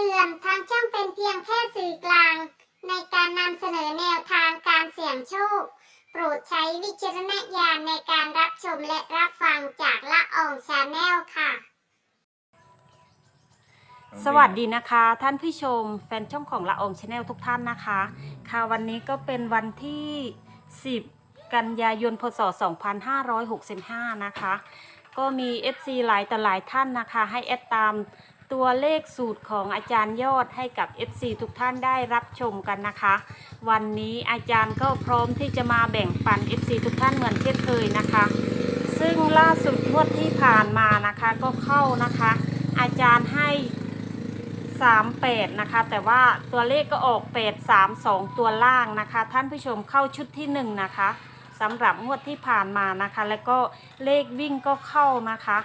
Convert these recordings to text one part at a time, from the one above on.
ตือน ทางช่องเป็นเพียงแค่สื่อกลาง ในการนำเสนอแนวทางการเสี่ยงโชค โปรดใช้วิจารณญาณในการรับชมและรับฟังจากละอองชาแนลค่ะ สวัสดีนะคะ ท่านผู้ชม แฟนช่องของละอองชาแนลทุกท่านนะคะ ค่ะวันนี้ก็เป็นวันที่ 10 กันยายนพศ 2565 นะคะ ก็มี FC หลายต่หลายท่านนะคะ ให้แอดตาม ตัวเลขสูตรของอาจารย์ยอดให้กับ FC ทุกท่านได้รับชมกันนะคะ วันนี้อาจารย์ก็พร้อมที่จะมาแบ่งปัน FC ทุกท่านเหมือนเช่นเคยนะคะ ซึ่งล่าสุดงวดที่ผ่านมานะคะก็เข้านะคะ อาจารย์ให้ 38 นะคะ แต่ว่าตัวเลขก็ออก 8 3 2 ตัวล่างนะคะ ท่านผู้ชมเข้าชุดที่ 1 นะคะสำหรับงวดที่ผ่านมานะคะ แล้วก็เลขวิ่งก็เข้านะคะ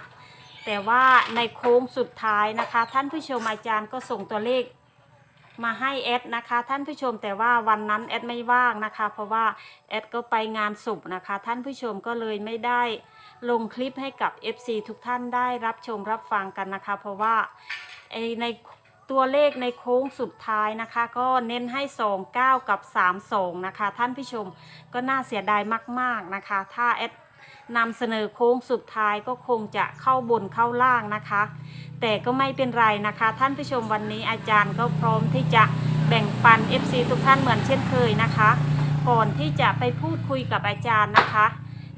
แต่ว่าในโค้งสุดท้ายนะคะ ท่านผู้ชมอาจารย์ก็ส่งตัวเลขมาให้แอดนะคะ ท่านผู้ชมแต่ว่าวันนั้นแอดไม่ว่างนะคะ เพราะว่าแอดก็ไปงานศพนะคะ ท่านผู้ชมก็เลยไม่ได้ลงคลิปให้กับ FC ทุกท่านได้รับชมรับฟังกันนะคะ เพราะว่าไอในตัวเลขในโค้งสุดท้ายนะคะ ก็เน้นให้ 2 9 กับ 3 2 นะคะ ท่านผู้ชมก็น่าเสียดายมาก ๆนะคะ ถ้าแอด นำเสนอโค้งสุดท้ายก็คงจะเข้าบนเข้าล่างนะคะ แต่ก็ไม่เป็นไรนะคะ ท่านผู้ชมวันนี้อาจารย์ก็พร้อมที่จะแบ่งปัน FC ทุกท่านเหมือนเช่นเคยนะคะ ก่อนที่จะไปพูดคุยกับอาจารย์นะคะ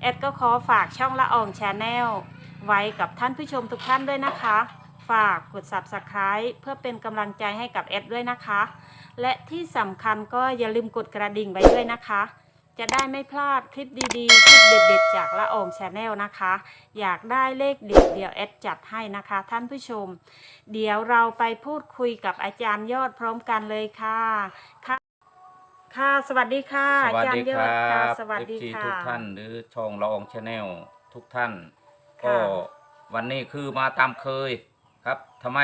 แอดก็ขอฝากช่องละอองชาแนลไว้กับท่านผู้ชมทุกท่านด้วยนะคะ ฝากกด subscribe เพื่อเป็นกำลังใจให้กับแอดด้วยนะคะ และที่สำคัญก็อย่าลืมกดกระดิ่งไว้ด้วยนะคะ จะได้ไม่พลาดคลิปดีๆ คลิปเด็ดๆ จากละอองชาแนลนะคะ อยากได้เลขเด็ดเดี๋ยวแอดจัดให้นะคะ ท่านผู้ชม เดี๋ยวเราไปพูดคุยกับอาจารย์ยอดพร้อมกันเลยค่ะค่ะ ค่ะ สวัสดีค่ะสอาวัสจารดีย์ยคอดรัค่ะบสวัสดีเอฟซีค่ะ ทุกท่านหรือช่องละอองชาแนลทุกท่าน ค่ะ ก็วันนี้คือมาตามเคยครับทำไม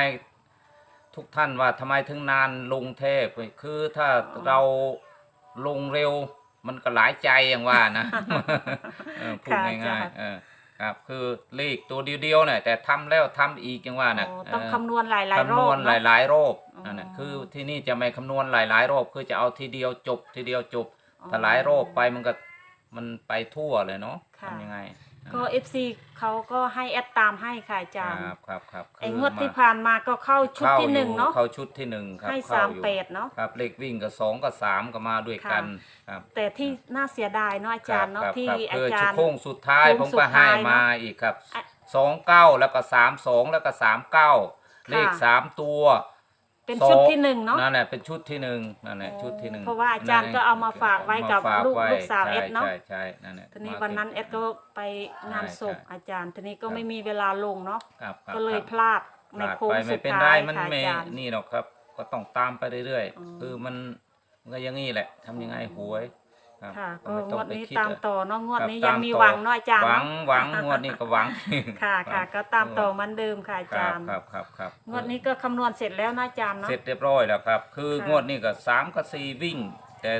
ทุกท่านว่าทำไมถึงนานลงเทพคือถ้าเราลงเร็ว มันก็หลายใจอย่างว่านะเออพูดค่ะง่ายอาจารย์ๆเออครับคือเลขตัวเดียวๆเนี่ยแต่ทำแล้วทำอีกอย่างว่านะอ๋อต้องเคำนวณหลายๆรคำนอวบณหเนาะลายๆรอบอ๋อนั่นแหละคือที่นี่จะไม่คำนวณหลายๆรอบคือจะเอาทีเดียวจบทีเดียวจบอ๋อถ้าหลายรอบไปมันก็มันไปทั่วเลยเนาะค่ะทำยังไง ก็ FC เขาก็ให้แอดตามให้ค่ะอาคจารย์รับครับครับไอ้งวดที่ผ่านมาก็เข้าชุดที่หนึ่งเนาะเข้าชุดที่หนึ่งครับให้เข้สามอยู่แปดเนาะครับเลขวิ่งกับสองกับสามก็มาด้วยกันครับแต่ที่น่าเสียดายเนาะอาจารย์เนาะคบที่ครับอาคือจารย์โค้งสุดท้ายโค้ผงมสุก็ดท้าให้ยมาเนอะอีกครับอะสองเก้าแล้วก็สามสองแล้วก็สามเก้าเลขสามตัว เป็นสองชุดที่หนึ่งเนาะนั่นแหละเป็นชุดที่หนึ่งนั่นแหละชุดที่หนึ่งเพราะว่าอาจารย์ก็เอามาฝากไว้กับมาฝลูกไว้ลูกสาวใช่เอ็ดเนอะใช่ใช่นั่นแหละทีนี้มาวันนั้นแอเก็บดก็ไปงานศพใช่ใช่อาจารย์ทีนี้ก็ครับไม่มีเวลาลงเนาะครับครับก็เลยครับพลาดในลากโค้งไปสุไม่ดเป็นท้าไรยมันค่ะไม่อาจารย์นี่หรอกครับ ก็ต้องตามไปเรื่อยอ๋อๆคือมันมันก็อยังงี้แหละทำยังไงหวย ครับค่ะก็ไม่งต้อวงดไปนี้คิดตามอะ ต่อเนาะงวดครับนี้ตายังมีต่อ หวังเนาะอาจารย์หวังเนาะหวังงวดนี้ก็หวังค่ะค่ะ ก็ตามต่อเหมันเดิมค่ะอาครัจาบรย์ครับครับครับงวดนี้ก็คำนวณเสร็จแล้วนะอาจารย์เนาะ เสร็จเรียบร้อยแล้วครับ คือค่ะ งวดนี้ก็สามกับสี่วิ่ง แต่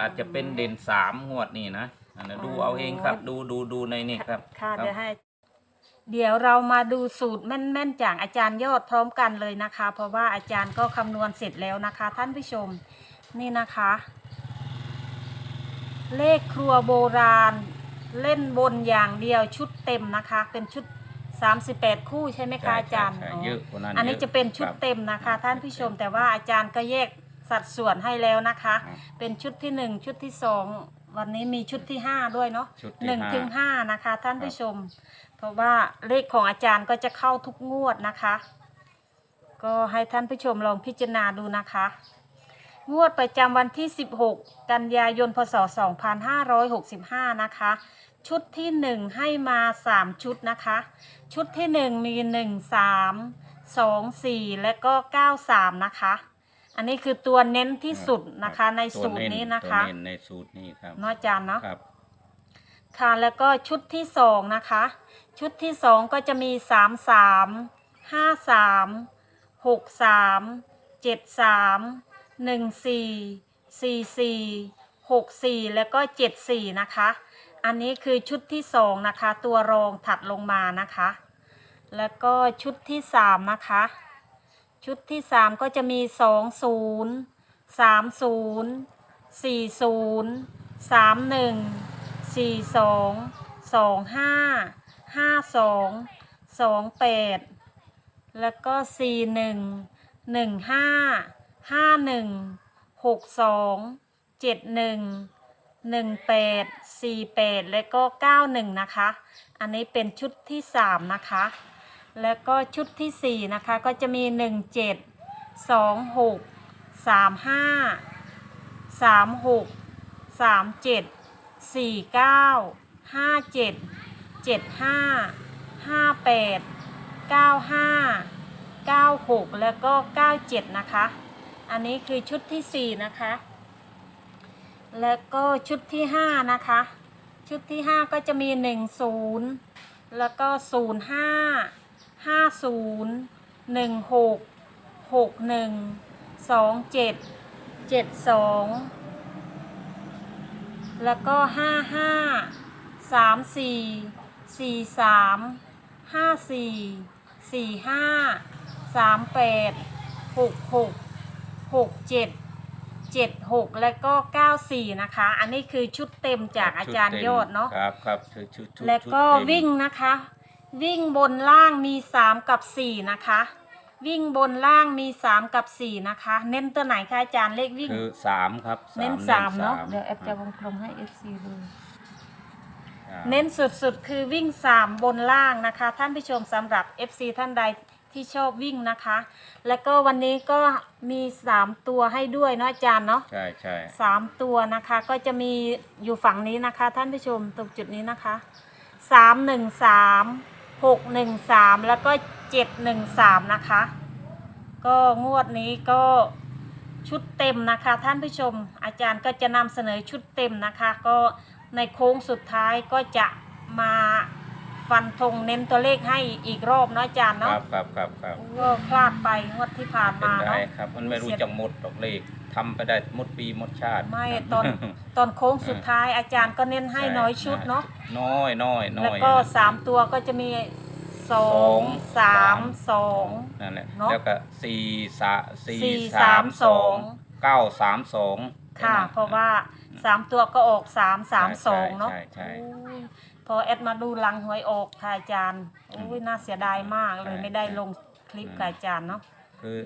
อาจจะเป็นเด่นสามงวดนี้นะอันนั้นดูเอาเองครับ ดูดูดูในนี่ครับค่ะครับเดี๋ยวให้ เดี๋ยวเรามาดูสูตรแม่นๆจากอาจารย์ยอดพร้อมกันเลยนะคะ เพราะว่าอาจารย์ก็คำนวณเสร็จแล้วนะคะ ท่านผู้ชมนี่นะคะ เลขครัวโบราณ เล่นบนอย่างเดียวชุดเต็มนะคะ เป็นชุด 38 คู่ใช่ไหมคะอาจารย์ใช่อ๋อเยอะกว่านั้นอันนี้ยจะเป็นชุดครับ เต็มนะคะ ท่านผู้ชมแต่ว่าอาจารย์ก็แยกสัดส่วนให้แล้วนะคะ ครับเป็นชุดที่หนึ่งชุดที่สองวันนี้มีชุดที่ห้าด้วยเนาะชุดที่หนึ่งห้า ถึงห้านะคะ ท่านผู้ชม เพราะว่าเลขของอาจารย์ก็จะเข้าทุกงวดนะคะ ก็ให้ท่านผู้ชมลองพิจารณาดูนะคะ งวดประจำวันที่ 16 กันยายน พศ 2565 นะคะ ชุดที่ 1 ให้มา 3 ชุดนะคะ ชุดที่ 1 มี 1 3 2 4 และก็ 9 3 นะคะ อันนี้คือตัวเน้นที่สุดนะคะ ในตัวสูตรนี้นะคะตัวเน้นในสูตรนี้ครับเนาะอาจารย์เนาะครับค่ะแล้วก็ชุดที่สองนะคะ ชุดที่สองก็จะมีสามสามห้าสามหกสามเจ็ดสาม หนึ่งสี่สี่สี่หกสี่แล้วก็เจ็ดสี่นะคะ อันนี้คือชุดที่สองนะคะ ตัวรองถัดลงมานะคะ แล้วก็ชุดที่สามนะคะ ชุดที่สามก็จะมีสองศูนย์สามศูนย์สี่ศูนย์สามหนึ่งสี่สองสองห้าห้าสองสองแปดแล้วก็สี่หนึ่งหนึ่งห้า หนึ่งหกสองเจ็ดหนึ่งหนึ่งแปดสี่แปดแล้วก็เก้าหนึ่งนะคะ อันนี้เป็นชุดที่สามนะคะ แล้วก็ชุดที่สี่นะคะก็จะมีหนึ่งเจ็ดสองหกสามห้าสามหกสามเจ็ดสี่เก้าห้าเจ็ดเจ็ดห้าห้าแปดเก้าห้าเก้าหกแล้วก็เก้าเจ็ดนะคะ อันนี้คือชุดที่สี่นะคะ แล้วก็ชุดที่ห้านะคะ ชุดที่ห้าก็จะมีหนึ่งศูนย์แล้วก็ศูนย์ห้าห้าศูนย์หนึ่งหกหกหนึ่งสองเจ็ดเจ็ดสองแล้วก็ห้าห้าสามสี่สี่สามห้าสี่สี่ห้าสามแปดหกหก สี่สี่สามห้าสี่สี่ห้าสามแปดหกหกหกเจ็ดเจ็ดหกแล้วก็เก้าสี่นะคะ อันนี้คือชุดเต็มจากอาจารย์ยอดเนาะครับครับชุดชุดชุดแล้วก็ชุดเต็มวิ่งนะคะ วิ่งบนล่างมี 3 กับ 4 นะคะ วิ่งบนล่างมี 3 กับ 4 นะคะ เน้นตัวไหนคะอาจารย์เลขวิ่ง คือสามครับเน้น3เนาะเดี๋ยวแอปจะวงกลมให้ FC ดูอ่าเน้นสุดๆ คือวิ่ง 3 บนล่างนะคะ ท่านผู้ชมสำหรับ FC ท่านใด ที่ชอบวิ่งนะคะ แล้วก็วันนี้ก็มี3ตัวให้ด้วยเนาะอาจารย์เนาะใช่ใช่สามตัวนะคะ ก็จะมีอยู่ฝั่งนี้นะคะ ท่านผู้ชมตรงจุดนี้นะคะสามหนึ่งสามหกหนึ่งสามแล้วก็เจ็ดหนึ่งสามนะคะ ก็งวดนี้ก็ชุดเต็มนะคะ ท่านผู้ชม อาจารย์ก็จะนำเสนอชุดเต็มนะคะ ก็ในโค้งสุดท้ายก็จะมา ฟันธงเน้นตัวเลขให้อีกรอบเนาะอาจารย์คเนาะรับครับครับครับก็พลาดไปงวดที่ผ่านเป็นมาได้เนาะ ครับ มันไม่รู้จะหมดดอกเลขทำไปได้หมดปีหมดชาติ ไม่ตอนตอนโค้งสุดท้ายอาจารย์ก็เน้นให้น้อยชุดเนาะน้อยน้อยน้อยแล้วก็สามตัวก็จะมีสองสามสอง นั่นแหละเนอะแล้วก็สี่สาสี่สี่สาสามมสสออง งเก้าสามสองค่ะ เพราะว่าสามตัวก็ออกสามสามสองเนาะใช่ใช่โอ้ย พอแอดมาดูลังหวยออกค่ะอาจารย์โอ้ยน่าเสียดายมากเลยใช่ไม่ได้ใช่ลงคลิปกับอาจารย์เนาะคือ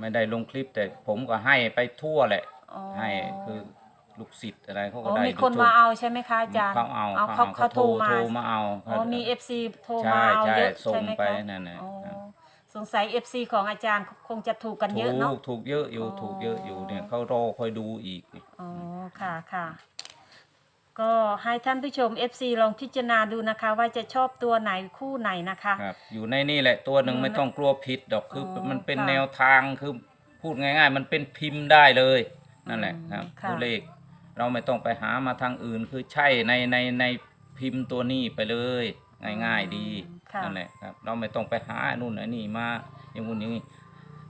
ไม่ได้ลงคลิปแต่ผมก็ให้ไปทั่วแหละ อ๋อให้คือลูกศิษย์อะไรเขาก็อ๋อได้มีคนทุกๆมาเอาใช่ไหมคะอาจารย์เขาเอาเขาเขาโทรมาโทรมาเอาอ๋อมีเอฟซีโทรใช่มาเอาใช่เยอะส่งใช่ไหมไปคะนั่นน่ะอ๋อครับสงสัยเอฟซีของอาจารย์คงจะถูกกันเยอะเนาะถูกถูกเยอะอยู่อ๋อถูกเยอะอยู่เนี่ยเขารอคอยดูอีก อ๋อ ค่ะ ค่ะ ก็ให้ท่านผู้ชม FC ลองพิจารณาดูนะคะ ว่าจะชอบตัวไหนคู่ไหนนะคะ ครับอยู่ในนี่แหละตัวหนึ่งอยู่ในไม่ต้องกลัวผิดดอกคือออมันเป็นค่ะแนวทางคือพูดง่าย ๆ มันเป็นพิมพ์ได้เลยนั่นแหละอืมครับค่ะ ตัวเลขเราไม่ต้องไปหามาทางอื่น คือใช่ในในในพิมพ์ตัวนี้ไปเลย ง่าย ๆ ดีค่ะนั่นแหละครับ เราไม่ต้องไปหาอันนู่นอันนี้มาอย่างนู้นอย่างนี้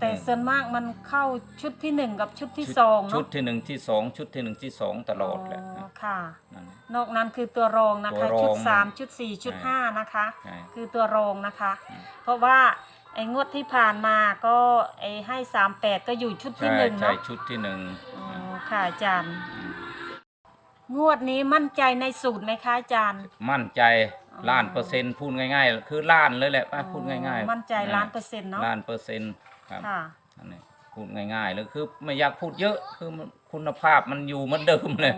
แต่ส่วนมากมันเข้าชุดที่หนึ่งกับชุดที่ชุดสองชุเนาะดที่หนึ่งที่สองชุดที่หนึ่งที่สองตลอดแหละ อ๋อ ค่ะ นั่นแหละ นอกนั้นคือตัวรองนะตัคะวรองชุดสามชุดสี่ชุดใช่ห้านะคะ ใช่คือตัวรองนะคะ อืม เพราะว่าไอ้งวดที่ผ่านมาก็ไอ้ให้สามแปดก็อยู่ชุดที่ใช่หนึ่งใช่เนาะชุดที่หนึ่งอ๋อค่ะอาจารย์งวดนี้มั่นใจในสูตรไหมคะอาจารย์ มั่นใจอ๋อ ล้านเปอร์เซ็นต์พูดง่ายๆ คือล้านเลยแหละป้าพูดง่ายอ๋อมั่นใจล้านเปอร์เซ็นต์เนาะล้านเปอร์เซ็นต์ครับค่ะ อันนี้พูดง่ายๆเลยคือไม่อยากพูดเยอะคือมัน คุณภาพมันอยู่เหมือนเดิมเลย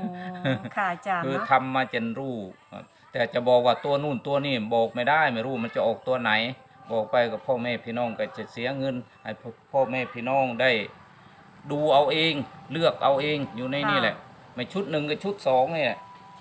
อ๋อค่ะอาจารย์คือเนาะ ทำมาจนรู้ครับแต่จะบอกว่าตัวนู่นตัวนี่บอกไม่ได้ไม่รู้มันจะออกตัวไหน บอกไปกับพ่อแม่พี่น้องก็จะเสียเงินให้พ่อพ่อแม่พี่น้องได้ดูเอาเองเลือกเอาเองอยู่ในนี่แหละ ไม่ชุดหนึ่งกับชุดสองเนี่ย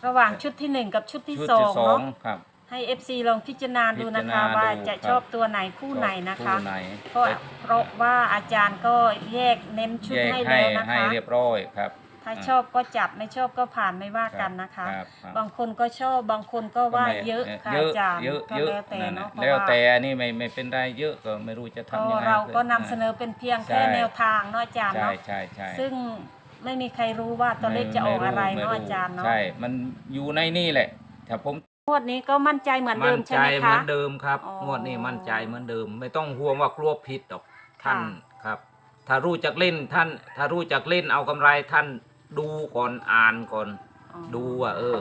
ระหว่างชุดที่หนึ่งกับชุดที่ชุดสอที่งสองเนาะครับ ให้ FC ลองพิจารณาดูนะพิคะจารณาว่าดูจะครับชอบตัวไหนคู่ไหนนะคะ คู่ไหนเพราะแต่เพราะว่าอาจารย์ก็แยกเน้นชุดแยกให้ให้แล้วนะให้คะ เรียบร้อยครับ ถ้าชอบก็จับไม่ชอบก็ผ่านไม่ว่ากันนะคะรับครับ บางคนก็ชอบบางคนก็ว่าไม่เยอะค่ะเยอะอาจารย์เยอะก็เยอะแล้วแต่นั่นเนาะน่ะเพราะแล้วว่าแต่นี่ไม่ไม่เป็นไรเยอะก็ไม่รู้จะก็ทำยังไงเราก็นำเสนอเป็นเพียงแค่ใช่แนวทางเนาะอาจารย์ใช่เนาะใช่ใช่ซึ่งไม่มีใครรู้ว่าตัวเลขจะออกอะไรเนาะอาจารย์เนาะ ใช่ มันอยู่ในนี่แหละ ถ้าผม งวดนี้ก็มั่นใจเหมือนเดิมใช่ไหมเหคะมือนเดิมครับอ๋องวดนี้มั่นใจเหมือนเดิม ไม่ต้องห่วงว่ากลัวผิดหรอกท่านค่ะคครับ ถ้ารู้จักเล่นท่าน ถ้ารู้จักเล่นเอากำไรท่านดูก่อนอ่านก่อน อ๋อ ดูว่าเออ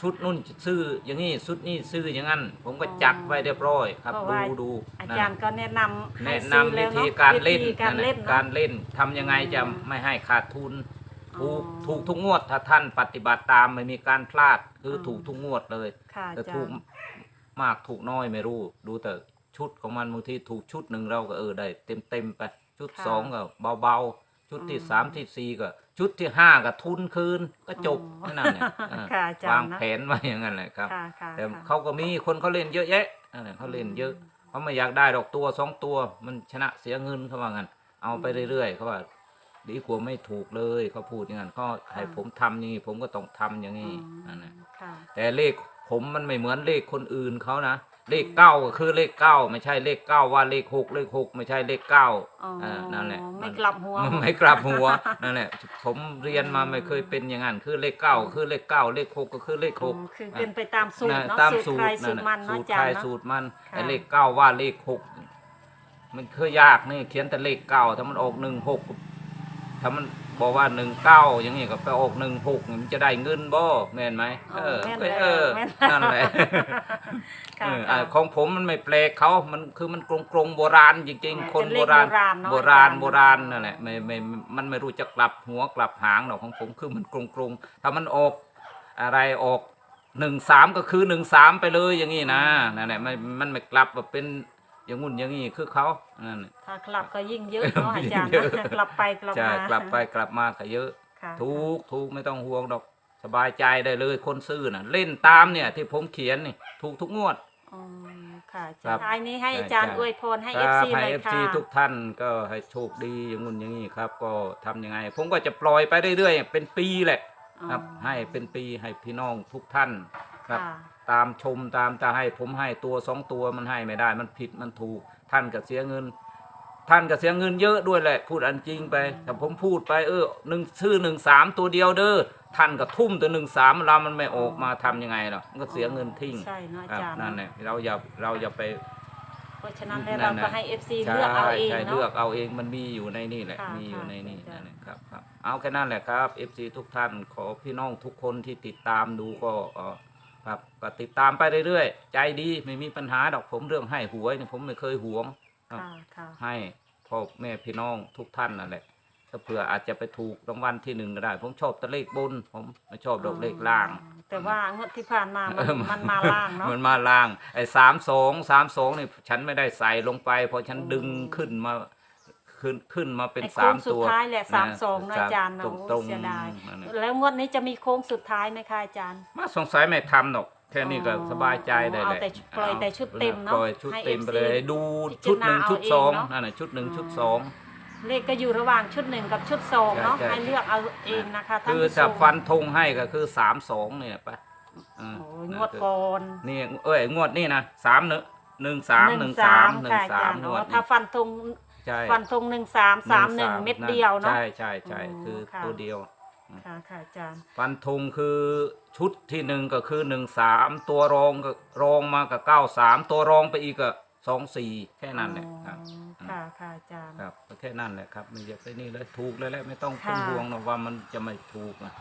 ชุดนุ่นซื้ออย่างนี้ชุดนี้ซื้ออย่างนั้น ผมก็จัดไว้เรียบร้อยครับ เพราะดูว่า ดูอานั่นจารน่ะย์ก็แนะนำให้แนะซื้นำอแล้วิวธีเนาะการเล่นวิธีการนั่นเล่นน่ะเนาะการเล่นทำยังไงจะอืม ไม่ให้ขาดทุน ถูกอ๋อถูกทุกงวด ถ้าท่านปฏิบัติตามไม่มีการพลาดคืออม ถูกทุกงวดเลย ค่ะแต่อาจาถูรกย์มากถูกน้อยไม่รู้ ดูแต่ชุดของมันบางทีถูกชุดหนึ่งเราก็เออได้เต็มเต็มๆไป ชุดค่ะสองก็เบาๆ ชุดที่อืมสามที่สี่ก็ ชุดที่ห้าก็ทุนคืนก็จบอ๋อแค่นั่นแหละเออค่ะอาจารย์วางนะแผนไว้อย่างนั้นแหละครับ ค่ะค่ะแต่ค่ะ เขาก็มีคนเขาเล่นเยอะแยะนั่นแหละเขาเล่นเยอะเขาไม่อยากได้ดอกตัวสองตัว มันชนะเสียเงินเขาว่างั้นเอาไปเรื่อยๆเขาว่า ดีกว่าไม่ถูกเลยเขาพูดอย่างนั้นเขาให้ผมทำอย่างนี้ผมก็ต้องทำอย่างนี้อืมนั่นแหละค่ะแต่เลขผมมันไม่เหมือนเลขคนอื่นเขานะเลขเก้าก็คือเลขเก้าไม่ใช่เลขเก้าว่าเลขหกเลขหกไม่ใช่เลขเก้าอ๋อเออนั่นแหละไม่กลับหัวมันไม่กลับหัวนั่นแหละผมเรียนมาไม่เคยเป็นอย่างนั้นคือเลขเก้าคือเลขเก้าเลขหกก็คือเลขหกอืมคือเป็นไปตามสูตรนะเนาะตามสูสูตตรรใครสูตรมันสูเนาะตรอาใคจารรย์เนาะสูตรมันค่ะไอ้เลขเก้าว่าเลขหกมันคือยากนี่เขียนแต่เลขเก้าถ้ามันออกหนึ่งหก ถ้ามันบอกว่าหนึ่งเก้าอย่างนี้ก็ไปออกหนึ่งหกมันจะได้เงินบ่แม่นไหมอ๋อเออแม่นก็แล้วเออแม่นนั่นแหละค่ะเออค่ะอ่าของผมมันไม่แปลกเขามันคือมันกรงกรงๆโบราณจริงอ่าๆคนเป็นโบเลขราณโบราณเนอะโบราณอาจารย์โบราณนั่นแหละไม่ไม่มันไม่รู้จะกลับหัวกลับหางหรอกของผมคือมันกรงกรงๆถ้ามันออกอะไรออกหนึ่งสามก็คือหนึ่งสามไปเลยอย่างนี้นะนั่นแหละมันมันไม่กลับแบบเป็น อย่างงุ่นอย่างนี้คือเขานั่นแหละถ้ากลับก็ยิ่งเยอะเนาะอาจารย์เยอะนะกลับไปกลับจะมา กลับไปกลับมาก็เยอะค่ะถูกถูกไม่ต้องห่วงดอกสบายใจได้เลยคนซื้อน่ะ เล่นตามเนี่ยที่ผมเขียนนี่ ถูกทุกงวดอืมค่ะอาครัจารบย์ท้ายนี้ให้อาจารย์ใช่อวยพรให้คเอรัฟบซีให้เลยเอฟค่ะซีทุกท่านก็ให้โชคดีอย่างงุ่นอย่างนี้ครับ ก็ทำยังไง ผมก็จะปล่อยไปเรื่อยๆเป็นปีแหละ ครับอ๋อให้เป็นปีให้พี่น้องทุกท่านครับค่ะ ตามชมตามตาให้ผมให้ตัวสองตัวมันให้ไม่ได้ มันผิดมันถูก ท่านก็เสียเงิน ท่านก็เสียเงินเยอะด้วยแหละ พูดอันจริงไปแต่ผมพูดไปเออหนึ่งชื่อหนึ่งสามตัวเดียวเด้อท่านก็ทุ่มตัวหนึ่งสามเรามันไม่ออกมาทำยังไงล่ะมันก็เสียเงินทิ้งใช่เนาะคอารับจารย์นั่นแหละเราอย่าเราอย่าไปเพราะฉะนั้นแล้วนั่เรานน่ะก็ให้เอฟซีใช่เลือกเอาเองใช่เนาะเลือกเอาเองมันมีอยู่ในนี่แหละค่ะมีอยู่ในนี่ค่ะนั่นแหละครับครับเอาแค่นั้นแหละครับ FC ทุกท่านขอพี่น้องทุกคนที่ติดตามดูก็เอ่อ ครับก็ติดตามไปเรื่อยๆ ใจดีไม่มีปัญหาดอกผมเรื่องให้หวยเนี่ยผมไม่เคยหวงครับค่ะค่ะให้พ่อแม่พี่น้องทุกท่านนั่นแหละถ้าเผื่ออาจจะไปถูกรางวัลที่หนึ่งก็ได้ ผมชอบแตะเลขบน ผมไม่ชอบดอกเลขล่าง แต่ว่างวดที่ผ่านมา มันมันมาล่างเนาะ มันมาล่างไอ้สามสองสามสองนี่ฉันไม่ได้ใส่ลงไป เพราะฉันโอ้ดึงขึ้นมา ขึ้นขึ้นมาเป็นไอ้สาโค้มงสุตัดวท้ายแหละสามสองนะสอาจารย์ตเนาะรงตรงเสียดาย นั่นแหละ แล้วงวดนี้จะมีโค้งสุดท้ายไหมคะอาจารย์ มาสงสัยไม่ทำหรอกแค่นี้ก็อ๋อสบายใจได้เอาเลยแต่ปล่อยแต่ชุดเต็มเนอะปล่อยชุดเต็มไปให้เลย FC ดูพิชุดหนึ่งจารณาชุดเอาสองเองเนอะ นั่นแหละชุดหนึ่งอืมชุดสอง เลขก็อยู่ระหว่างชุดหนึ่งกับชุดสองเนาะใช่ใช่ ให้เลือกเอาเองนะคะท่านคือผู้ชจะมฟันธงให้ก็คือสามสองเนี่ยไปอ่าโอ้ยงวดก่อนนี่เอ้ยงวดนี่นะสามหนึ่งหนึ่งสามหนึ่งสามหนึ่งค่ะอาสาจามรย์งเนาะวดถ้านี่ฟันธง ใช่ฟันธงหนึ่งสามสามหนึ่งเม็ดเดียวเนาะ ใช่ใช่ใช่อืมคือค่ะ ตัวเดียว ค่ะค่ะอาจารย์ ฟันธงคือชุดที่หนึ่งก็คือหนึ่งสามตัวรองก็รองมากับเก้าสามตัวรองไปอีกก็สองสี่แค่นั้นแหละครับ อ๋อค่ะค่ะอาจารย์ ครับก็แค่นั้นแหละครับไม่อยากไปนี่เลยถูกเลยแหละไม่ต้องค่ะเป็นห่วงหรอกว่ามันจะไม่ถูกนะ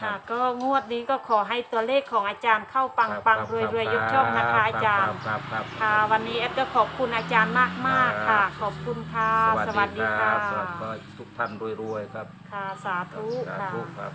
ค่ะ ก็งวดนี้ก็ขอให้ตัวเลขของอาจารย์เข้าปังครับปังครับรวยรวยคบยกช่องนะคะอาจารย์ครับครับค่ะวันนี้แอดก็ขอบคุณอาจารย์มากมากๆครัค่ะบขอบคุณค่ะสวัสดีคค่ะรับสวัสดีทุกท่านรวยๆครับค่ะสาธุสาค่ะธุครับ